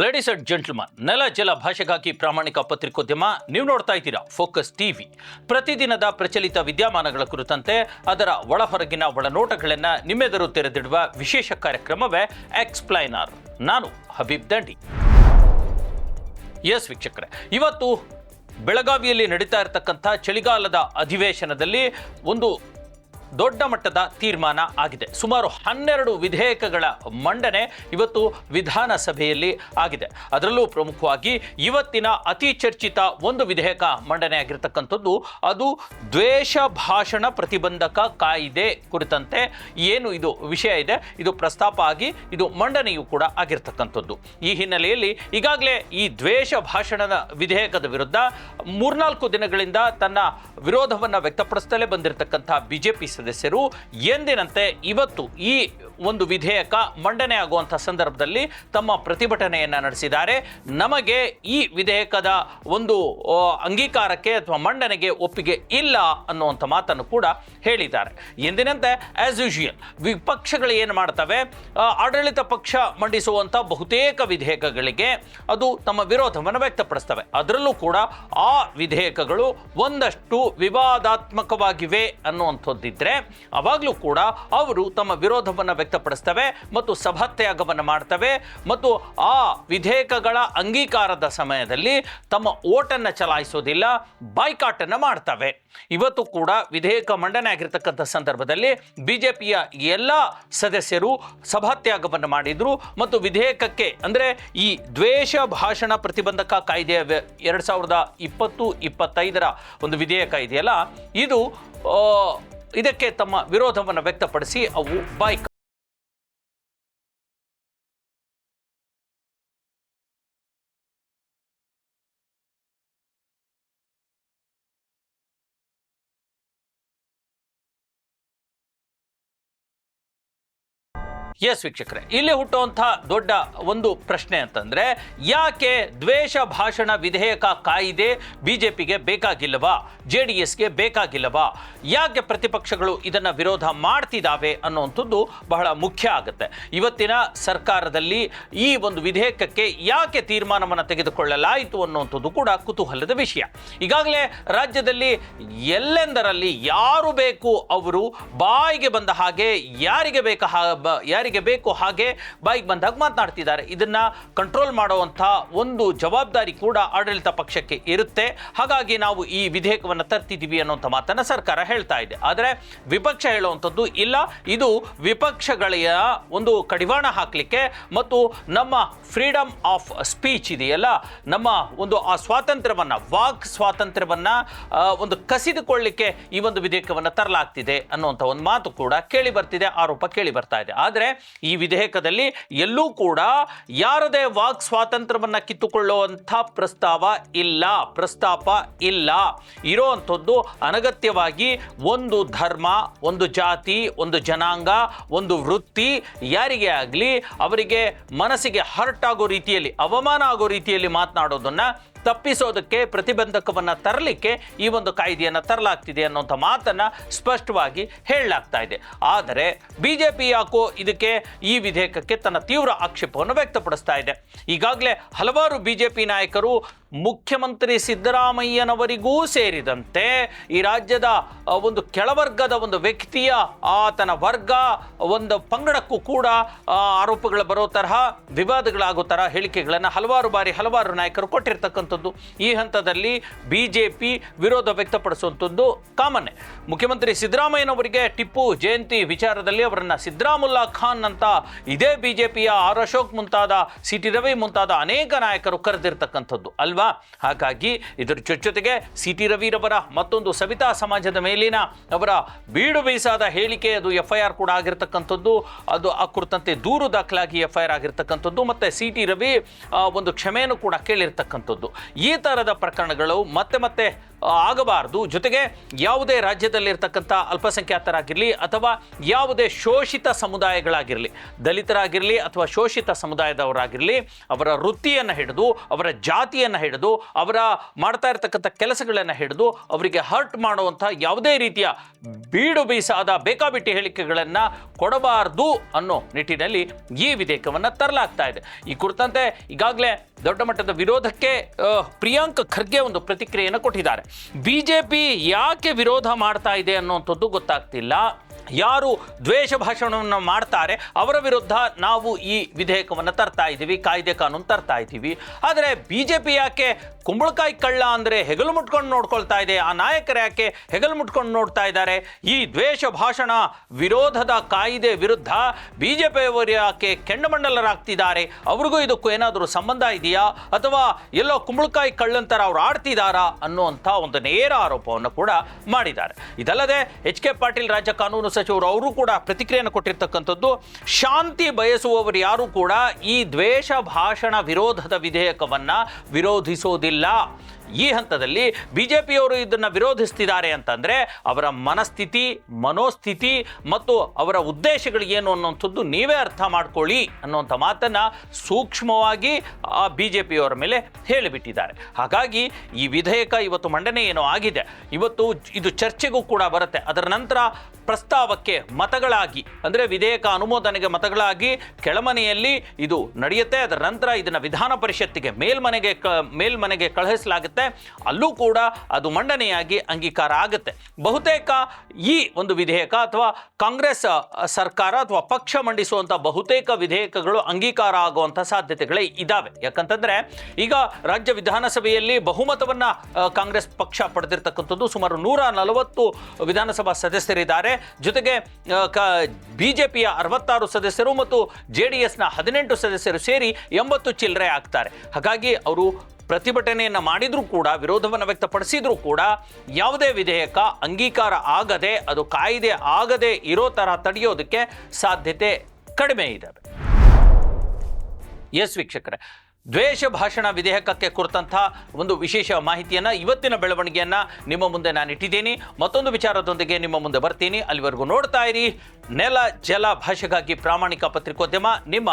Ladies and gentleman ನೆಲ, ಜಲ, ಭಾಷೆಗಾಗಿ ಪ್ರಾಮಾಣಿಕ ಪತ್ರಿಕೋದ್ಯಮ ನೀವು ನೋಡ್ತಾ ಇದ್ದೀರಾ ಫೋಕಸ್ ಟಿವಿ ಪ್ರತಿದಿನದ ಪ್ರಚಲಿತ ವಿದ್ಯಮಾನಗಳ ಕುರಿತಂತೆ ಅದರ ಒಳಹೊರಗಿನ ಒಳನೋಟಗಳನ್ನು ನಿಮ್ಮೆದುರು ತೆರೆದಿಡುವ ವಿಶೇಷ ಕಾರ್ಯಕ್ರಮವೇ ಎಕ್ಸ್ಪ್ಲೈನರ್ ನಾನು ಹಬೀಬ್ ದಂಡಿ ಎಸ್ ವೀಕ್ಷಕರೇ, ಇವತ್ತು ಬೆಳಗಾವಿಯಲ್ಲಿ ನಡೀತಾ ಇರತಕ್ಕಂಥ ಚಳಿಗಾಲದ ಅಧಿವೇಶನದಲ್ಲಿ ಒಂದು ದೊಡ್ಡ ಮಟ್ಟದ ತೀರ್ಮಾನ ಆಗಿದೆ. ಸುಮಾರು ಹನ್ನೆರಡು ವಿಧೇಯಕಗಳ ಮಂಡನೆ ಇವತ್ತು ವಿಧಾನಸಭೆಯಲ್ಲಿ ಆಗಿದೆ. ಅದರಲ್ಲೂ ಪ್ರಮುಖವಾಗಿ ಇವತ್ತಿನ ಅತಿ ಚರ್ಚಿತ ಒಂದು ವಿಧೇಯಕ ಮಂಡನೆ ಆಗಿರತಕ್ಕಂಥದ್ದು, ಅದು ದ್ವೇಷ ಭಾಷಣ ಪ್ರತಿಬಂಧಕ ಕಾಯಿದೆ ಕುರಿತಂತೆ ಏನು ಇದು ವಿಷಯ ಇದೆ, ಇದು ಪ್ರಸ್ತಾಪ ಆಗಿ ಇದು ಮಂಡನೆಯೂ ಕೂಡ ಆಗಿರ್ತಕ್ಕಂಥದ್ದು. ಈ ಹಿನ್ನೆಲೆಯಲ್ಲಿ ಈಗಾಗಲೇ ಈ ದ್ವೇಷ ಭಾಷಣದ ವಿಧೇಯಕದ ವಿರುದ್ಧ ಮೂರ್ನಾಲ್ಕು ದಿನಗಳಿಂದ ತನ್ನ ವಿರೋಧವನ್ನು ವ್ಯಕ್ತಪಡಿಸ್ತಲೇ ಬಂದಿರತಕ್ಕಂಥ ಬಿಜೆಪಿ ಸದಸ್ಯರು ಎಂದಿನಂತೆ ಇವತ್ತು ಈ ಒಂದು ವಿಧೇಯಕ ಮಂಡನೆ ಆಗುವಂಥ ಸಂದರ್ಭದಲ್ಲಿ ತಮ್ಮ ಪ್ರತಿಭಟನೆಯನ್ನು ನಡೆಸಿದ್ದಾರೆ. ನಮಗೆ ಈ ವಿಧೇಯಕದ ಒಂದು ಅಂಗೀಕಾರಕ್ಕೆ ಅಥವಾ ಮಂಡನೆಗೆ ಒಪ್ಪಿಗೆ ಇಲ್ಲ ಅನ್ನುವಂಥ ಮಾತನ್ನು ಕೂಡ ಹೇಳಿದ್ದಾರೆ. ಎಂದಿನಂತೆ ಆಸ್ ಯೂಶುವಲ್ ವಿಪಕ್ಷಗಳು ಏನು ಮಾಡ್ತವೆ? ಆಡಳಿತ ಪಕ್ಷ ಮಂಡಿಸುವಂಥ ಬಹುತೇಕ ವಿಧೇಯಕಗಳಿಗೆ ಅದು ತಮ್ಮ ವಿರೋಧವನ್ನು ವ್ಯಕ್ತಪಡಿಸ್ತವೆ. ಅದರಲ್ಲೂ ಕೂಡ ಆ ವಿಧೇಯಕಗಳು ಒಂದಷ್ಟು ವಿವಾದಾತ್ಮಕವಾಗಿವೆ ಅನ್ನುವಂಥದ್ದಿದ್ರೆ, ಅವಾಗಲೂ ಕೂಡ ಅವರು ತಮ್ಮ ವಿರೋಧವನ್ನು ವ್ಯಕ್ತಪಡಿಸ್ತವೆ ಮತ್ತು ಸಭಾತ್ಯಾಗವನ್ನು ಮಾಡ್ತವೆ ಮತ್ತು ಆ ವಿಧೇಯಕಗಳ ಅಂಗೀಕಾರದ ಸಮಯದಲ್ಲಿ ತಮ್ಮ ಓಟನ್ನು ಚಲಾಯಿಸೋದಿಲ್ಲ, ಬಾಯ್ಕಾಟನ್ನು ಮಾಡ್ತವೆ. ಇವತ್ತು ಕೂಡ ವಿಧೇಯಕ ಮಂಡನೆ ಆಗಿರ್ತಕ್ಕಂಥ ಸಂದರ್ಭದಲ್ಲಿ ಬಿಜೆಪಿಯ ಎಲ್ಲ ಸದಸ್ಯರು ಸಭಾತ್ಯಾಗವನ್ನು ಮಾಡಿದರು ಮತ್ತು ವಿಧೇಯಕಕ್ಕೆ ಅಂದರೆ ಈ ದ್ವೇಷ ಭಾಷಣ ಪ್ರತಿಬಂಧಕ ಕಾಯ್ದೆಯ ಎರಡು ಸಾವಿರದ ಇಪ್ಪತ್ತು, ಇಪ್ಪತ್ತೈದರ ಒಂದು ವಿಧೇಯಕ ಇದೆಯಲ್ಲ, ಇದು ಇದಕ್ಕೆ ತಮ್ಮ ವಿರೋಧವನ್ನು ವ್ಯಕ್ತಪಡಿಸಿ ಅವು ಬಾಯ್ಕ ಎಸ್ ವೀಕ್ಷಕರೇ, ಇಲ್ಲಿ ಹುಟ್ಟುವಂಥ ದೊಡ್ಡ ಒಂದು ಪ್ರಶ್ನೆ ಅಂತಂದ್ರೆ, ಯಾಕೆ ದ್ವೇಷ ಭಾಷಣ ವಿಧೇಯಕ ಕಾಯ್ದೆ ಬಿಜೆಪಿಗೆ ಬೇಕಾಗಿಲ್ಲವಾ ಜೆ ಡಿ ಎಸ್ಗೆ ಬೇಕಾಗಿಲ್ಲವಾ, ಯಾಕೆ ಪ್ರತಿಪಕ್ಷಗಳು ಇದನ್ನು ವಿರೋಧ ಮಾಡ್ತಿದ್ದಾವೆ ಅನ್ನುವಂಥದ್ದು ಬಹಳ ಮುಖ್ಯ ಆಗುತ್ತೆ. ಇವತ್ತಿನ ಸರ್ಕಾರದಲ್ಲಿ ಈ ಒಂದು ವಿಧೇಯಕಕ್ಕೆ ಯಾಕೆ ತೀರ್ಮಾನವನ್ನು ತೆಗೆದುಕೊಳ್ಳಲಾಯಿತು ಅನ್ನುವಂಥದ್ದು ಕೂಡ ಕುತೂಹಲದ ವಿಷಯ. ಈಗಾಗಲೇ ರಾಜ್ಯದಲ್ಲಿ ಎಲ್ಲೆಂದರಲ್ಲಿ ಯಾರು ಬೇಕು ಅವರು ಬಾಯಿಗೆ ಬಂದ ಹಾಗೆ ಯಾರಿಗೆ ಬೇಕು, ಬ- ಯಾರಿಗೆ ಬೇಕು ಹಾಗೆ ಬಾಯಿಗೆ ಬಂದಾಗ ಮಾತನಾಡ್ತಿದ್ದಾರೆ. ಇದನ್ನ ಕಂಟ್ರೋಲ್ ಮಾಡುವಂಥ ಒಂದು ಜವಾಬ್ದಾರಿ ಕೂಡ ಆಡಳಿತ ಪಕ್ಷಕ್ಕೆ ಇರುತ್ತೆ. ಹಾಗಾಗಿ ನಾವು ಈ ವಿಧೇಯಕವನ್ನು ತರ್ತಿದ್ದೀವಿ ಅನ್ನುವಂಥ ಮಾತನ್ನು ಸರ್ಕಾರ ಹೇಳ್ತಾ ಇದೆ. ಆದರೆ ವಿಪಕ್ಷ ಹೇಳುವಂಥದ್ದು ಇಲ್ಲ. ಇದು ವಿಪಕ್ಷಗಳ ಒಂದು ಕಡಿವಾಣ ಹಾಕಲಿಕ್ಕೆ ಮತ್ತು ನಮ್ಮ ಫ್ರೀಡಮ್ ಆಫ್ ಸ್ಪೀಚ್ ಇದೆಯಲ್ಲ, ನಮ್ಮ ಒಂದು ಆ ಸ್ವಾತಂತ್ರ್ಯವನ್ನು, ವಾಕ್ ಸ್ವಾತಂತ್ರ್ಯವನ್ನು ಒಂದು ಕಸಿದುಕೊಳ್ಳಿಕ್ಕೆ ಈ ಒಂದು ವಿಧೇಯಕವನ್ನು ತರಲಾಗ್ತಿದೆ ಅನ್ನುವಂಥ ಒಂದು ಮಾತು ಕೂಡ ಕೇಳಿ ಬರ್ತಿದೆ, ಆರೋಪ ಕೇಳಿ ಬರ್ತಾ ಇದೆ. ಆದರೆ ಈ ವಿಧೇಯಕದಲ್ಲಿ ಎಲ್ಲೂ ಕೂಡ ಯಾರದೇ ವಾಕ್ ಸ್ವಾತಂತ್ರ್ಯವನ್ನು ಕಿತ್ತುಕೊಳ್ಳುವಂಥ ಪ್ರಸ್ತಾವ ಇಲ್ಲ, ಪ್ರಸ್ತಾಪ ಇಲ್ಲ. ಇರೋವಂಥದ್ದು ಅನಗತ್ಯವಾಗಿ ಒಂದು ಧರ್ಮ, ಒಂದು ಜಾತಿ, ಒಂದು ಜನಾಂಗ, ಒಂದು ವೃತ್ತಿ ಯಾರಿಗೆ ಆಗಲಿ ಅವರಿಗೆ ಮನಸ್ಸಿಗೆ ಹರ್ಟ್ ಆಗೋ ರೀತಿಯಲ್ಲಿ, ಅವಮಾನ ಆಗೋ ರೀತಿಯಲ್ಲಿ ಮಾತನಾಡೋದನ್ನ ತಪ್ಪಿಸೋದಕ್ಕೆ ಪ್ರತಿಬಂಧಕವನ್ನು ತರಲಿಕ್ಕೆ ಈ ಒಂದು ಕಾಯ್ದೆಯನ್ನು ತರಲಾಗ್ತಿದೆ ಅನ್ನೋಂಥ ಮಾತನ್ನು ಸ್ಪಷ್ಟವಾಗಿ ಹೇಳಲಾಗ್ತಾ ಇದೆ. ಆದರೆ ಬಿಜೆಪಿ ಯಾಕೋ ಇದಕ್ಕೆ ಈ ವಿಧೇಯಕಕ್ಕೆ ತನ್ನ ತೀವ್ರ ಆಕ್ಷೇಪವನ್ನು ವ್ಯಕ್ತಪಡಿಸ್ತಾ ಇದೆ. ಈಗಾಗಲೇ ಹಲವಾರು ಬಿಜೆಪಿ ನಾಯಕರು ಮುಖ್ಯಮಂತ್ರಿ ಸಿದ್ದರಾಮಯ್ಯನವರಿಗೂ ಸೇರಿದಂತೆ ಈ ರಾಜ್ಯದ ಒಂದು ಕೆಳವರ್ಗದ ಒಂದು ವ್ಯಕ್ತಿಯ, ಆತನ ವರ್ಗ, ಒಂದು ಪಂಗಡಕ್ಕೂ ಕೂಡ ಆರೋಪಗಳು ಬರೋ ತರಹ, ವಿವಾದಗಳಾಗೋ ತರಹ ಹೇಳಿಕೆಗಳನ್ನು ಹಲವಾರು ಬಾರಿ ಹಲವಾರು ನಾಯಕರು ಕೊಟ್ಟಿರ್ತಕ್ಕಂಥದ್ದು. ಈ ಹಂತದಲ್ಲಿ ಬಿ ಜೆ ಪಿ ವಿರೋಧ ವ್ಯಕ್ತಪಡಿಸುವಂಥದ್ದು ಕಾಮನ್ನೇ ಮುಖ್ಯಮಂತ್ರಿ ಸಿದ್ದರಾಮಯ್ಯನವರಿಗೆ ಟಿಪ್ಪು ಜಯಂತಿ ವಿಚಾರದಲ್ಲಿ ಅವರನ್ನು ಸಿದ್ದರಾಮುಲ್ಲಾ ಖಾನ್ ಅಂತ ಇದೇ ಬಿ ಜೆ ಪಿಯ ಆರ್ ಅಶೋಕ್ ಮುಂತಾದ ಸಿ ಟಿ ರವಿ ಮುಂತಾದ ಅನೇಕ ನಾಯಕರು ಕರೆದಿರ್ತಕ್ಕಂಥದ್ದು. ಅಲ್ವಾ? ಹಾಗಾಗಿ ಇದರ ಜೊತೆ ಜೊತೆಗೆ ಸಿ ಟಿ ರವಿರವರ ಮತ್ತೊಂದು ಸವಿತಾ ಸಮಾಜದ ಮೇಲಿನ ಅವರ ಬೀಡು ಬೀಸಾದ ಹೇಳಿಕೆ, ಅದು ಎಫ್ ಐ ಆರ್ ಕೂಡ ಆಗಿರತಕ್ಕಂಥದ್ದು. ಅದು ಆ ಕುರಿತಂತೆ ದೂರು ದಾಖಲಾಗಿ ಎಫ್ ಐ ಆರ್ ಆಗಿರ್ತಕ್ಕಂಥದ್ದು ಮತ್ತು ಸಿ ಟಿ ರವಿ ಒಂದು ಕ್ಷಮೆಯನ್ನು ಕೂಡ ಕೇಳಿರ್ತಕ್ಕಂಥದ್ದು. ಈ ಥರದ ಪ್ರಕರಣಗಳು ಮತ್ತೆ ಮತ್ತೆ ಆಗಬಾರದು. ಜೊತೆಗೆ ಯಾವುದೇ ರಾಜ್ಯದಲ್ಲಿರ್ತಕ್ಕಂಥ ಅಲ್ಪಸಂಖ್ಯಾತರಾಗಿರಲಿ ಅಥವಾ ಯಾವುದೇ ಶೋಷಿತ ಸಮುದಾಯಗಳಾಗಿರಲಿ, ದಲಿತರಾಗಿರಲಿ ಅಥವಾ ಶೋಷಿತ ಸಮುದಾಯದವರಾಗಿರಲಿ, ಅವರ ವೃತ್ತಿಯನ್ನು ಹಿಡಿದು, ಅವರ ಜಾತಿಯನ್ನು ಹಿಡಿದು, ಅವರ ಮಾಡ್ತಾ ಇರತಕ್ಕಂಥ ಕೆಲಸಗಳನ್ನು ಹಿಡಿದು, ಅವರಿಗೆ ಹರ್ಟ್ ಮಾಡುವಂಥ ಯಾವುದೇ ರೀತಿಯ ಬೀಡು ಬೀಸಾದ ಬೇಕಾಬಿಟ್ಟಿ ಹೇಳಿಕೆಗಳನ್ನು ಕೊಡಬಾರದು ಅನ್ನೋ ನಿಟ್ಟಿನಲ್ಲಿ ಈ ವಿಧೇಯಕವನ್ನು ತರಲಾಗ್ತಾ ಇದೆ. ಈ ಕುರಿತಂತೆ ಈಗಾಗಲೇ ದೊಡ್ಡ ಮಟ್ಟದ ವಿರೋಧಕ್ಕೆ ಪ್ರಿಯಾಂಕ್ ಖರ್ಗೆ ಒಂದು ಪ್ರತಿಕ್ರಿಯೆಯನ್ನು ಕೊಟ್ಟಿದ್ದಾರೆ. ಬಿಜೆಪಿ ಯಾಕೆ ವಿರೋಧ ಮಾಡ್ತಾ ಇದೆ ಅನ್ನೋಂಥದ್ದು ಗೊತ್ತಾಗ್ತಿಲ್ಲ. ಯಾರು ದ್ವೇಷ ಭಾಷಣವನ್ನು ಮಾಡ್ತಾರೆ, ಅವರ ವಿರುದ್ಧ ನಾವು ಈ ವಿಧೇಯಕವನ್ನು ತರ್ತಾ ಇದ್ದೀವಿ, ಕಾಯ್ದೆ ಕಾನೂನು ತರ್ತಾ ಇದ್ದೀವಿ. ಆದರೆ ಬಿ ಜೆ ಪಿ ಯಾಕೆ ಕುಂಬಳಕಾಯಿ ಕಳ್ಳ ಅಂದರೆ ಹೆಗಲು ಮುಟ್ಕೊಂಡು ನೋಡ್ಕೊಳ್ತಾ ಇದೆ, ಆ ನಾಯಕರು ಯಾಕೆ ಹೆಗಲು ಮುಟ್ಕೊಂಡು ನೋಡ್ತಾ ಇದ್ದಾರೆ? ಈ ದ್ವೇಷ ಭಾಷಣ ವಿರೋಧದ ಕಾಯ್ದೆ ವಿರುದ್ಧ ಬಿ ಜೆ ಪಿಯವರು ಯಾಕೆ ಕೆಂಡಮಂಡಲರಾಗ್ತಿದ್ದಾರೆ? ಅವ್ರಿಗೂ ಇದಕ್ಕೂ ಏನಾದರೂ ಸಂಬಂಧ ಇದೆಯಾ? ಅಥವಾ ಎಲ್ಲೋ ಕುಂಬಳಕಾಯಿ ಕಳ್ಳಂತರ ಅವ್ರು ಆಡ್ತಿದ್ದಾರಾ ಅನ್ನುವಂಥ ಒಂದು ನೇರ ಆರೋಪವನ್ನು ಕೂಡ ಮಾಡಿದ್ದಾರೆ. ಇದಲ್ಲದೆ ಎಚ್ ಕೆ ಪಾಟೀಲ್ ರಾಜ್ಯ ಕಾನೂನು ಸಚಿವರು ಅವರು ಕೂಡ ಪ್ರತಿಕ್ರಿಯೆಯನ್ನು ಕೊಟ್ಟಿರ್ತಕ್ಕಂಥದ್ದು, ಶಾಂತಿ ಬಯಸುವವರು ಯಾರು ಕೂಡ ಈ ದ್ವೇಷ ಭಾಷಣ ವಿರೋಧದ ವಿಧೇಯಕವನ್ನು ವಿರೋಧಿಸೋದಿಲ್ಲ. ಈ ಹಂತದಲ್ಲಿ ಬಿಜೆಪಿಯವರು ಇದನ್ನು ವಿರೋಧಿಸ್ತಿದ್ದಾರೆ ಅಂತಂದರೆ ಅವರ ಮನಸ್ಥಿತಿ, ಮನೋಸ್ಥಿತಿ ಮತ್ತು ಅವರ ಉದ್ದೇಶಗಳು ಏನು ಅನ್ನುವಂಥದ್ದು ನೀವೇ ಅರ್ಥ ಮಾಡ್ಕೊಳ್ಳಿ ಅನ್ನುವಂಥ ಮಾತನ್ನು ಸೂಕ್ಷ್ಮವಾಗಿ ಆ ಬಿ ಜೆ ಪಿಯವರ ಮೇಲೆ ಹೇಳಿಬಿಟ್ಟಿದ್ದಾರೆ. ಹಾಗಾಗಿ ಈ ವಿಧೇಯಕ ಇವತ್ತು ಮಂಡನೆ ಏನೋ ಆಗಿದೆ. ಇವತ್ತು ಇದು ಚರ್ಚೆಗೂ ಕೂಡ ಬರುತ್ತೆ. ಅದರ ನಂತರ ಪ್ರಸ್ತಾವಕ್ಕೆ ಮತಗಳಾಗಿ, ಅಂದರೆ ವಿಧೇಯಕ ಅನುಮೋದನೆಗೆ ಮತಗಳಾಗಿ ಕೆಳಮನೆಯಲ್ಲಿ ಇದು ನಡೆಯುತ್ತೆ. ಅದರ ನಂತರ ಇದನ್ನು ವಿಧಾನ ಪರಿಷತ್ತಿಗೆ ಮೇಲ್ಮನೆಗೆ ಕ, ಮೇಲ್ಮನೆಗೆ ಕಳುಹಿಸಲಾಗುತ್ತೆ. ಅಲ್ಲೂ ಕೂಡ ಅದು ಮಂಡನೆಯಾಗಿ ಅಂಗೀಕಾರ ಆಗುತ್ತೆ. ಬಹುತೇಕ ಈ ಒಂದು ವಿಧೇಯಕ ಅಥವಾ ಕಾಂಗ್ರೆಸ್ ಸರ್ಕಾರ ಅಥವಾ ಪಕ್ಷ ಮಂಡಿಸುವಂಥ ಬಹುತೇಕ ವಿಧೇಯಕಗಳು ಅಂಗೀಕಾರ ಆಗುವಂಥ ಸಾಧ್ಯತೆಗಳೇ ಇದ್ದಾವೆ ಯಾಕಂತಂದರೆ ಈಗ ರಾಜ್ಯ ವಿಧಾನಸಭೆಯಲ್ಲಿ ಬಹುಮತವನ್ನು ಕಾಂಗ್ರೆಸ್ ಪಕ್ಷ ಪಡೆದಿರ್ತಕ್ಕಂಥದ್ದು ಸುಮಾರು ನೂರ ನಲವತ್ತು ವಿಧಾನಸಭಾ ಸದಸ್ಯರಿದ್ದಾರೆ. ಜೊತೆಗೆ ಬಿ ಜೆ ಪಿಯ ಅರವತ್ತಾರು ಸದಸ್ಯರು ಮತ್ತು ಜೆ ಡಿ ಎಸ್ನ ಹದಿನೆಂಟು ಸದಸ್ಯರು ಸೇರಿ ಎಂಬತ್ತು ಚಿಲ್ಲರೆ ಆಗ್ತಾರೆ. ಹಾಗಾಗಿ ಅವರು ಪ್ರತಿಭಟನೆಯನ್ನು ಮಾಡಿದರೂ ಕೂಡ, ವಿರೋಧವನ್ನು ವ್ಯಕ್ತಪಡಿಸಿದರೂ ಕೂಡ ಯಾವುದೇ ವಿಧೇಯಕ ಅಂಗೀಕಾರ ಆಗದೆ, ಅದು ಕಾಯಿದೆ ಆಗದೆ ಇರೋ ಥರ ತಡೆಯೋದಕ್ಕೆ ಸಾಧ್ಯತೆ ಕಡಿಮೆ ಇದ್ದಾವೆ ಎಸ್ ವೀಕ್ಷಕರೇ, ದ್ವೇಷ ಭಾಷಣ ವಿಧೇಯಕಕ್ಕೆ ಕುರಿತಂಥ ಒಂದು ವಿಶೇಷ ಮಾಹಿತಿಯನ್ನು ಇವತ್ತಿನ ಬೆಳವಣಿಗೆಯನ್ನು ನಿಮ್ಮ ಮುಂದೆ ನಾನು ಇಟ್ಟಿದ್ದೀನಿ ಮತ್ತೊಂದು ವಿಚಾರದೊಂದಿಗೆ ನಿಮ್ಮ ಮುಂದೆ ಬರ್ತೀನಿ. ಅಲ್ಲಿವರೆಗೂ ನೋಡ್ತಾ ಇರಿ. ನೆಲ, ಜಲ ಭಾಷೆಗಾಗಿ ಪ್ರಾಮಾಣಿಕ ಪತ್ರಿಕೋದ್ಯಮ, ನಿಮ್ಮ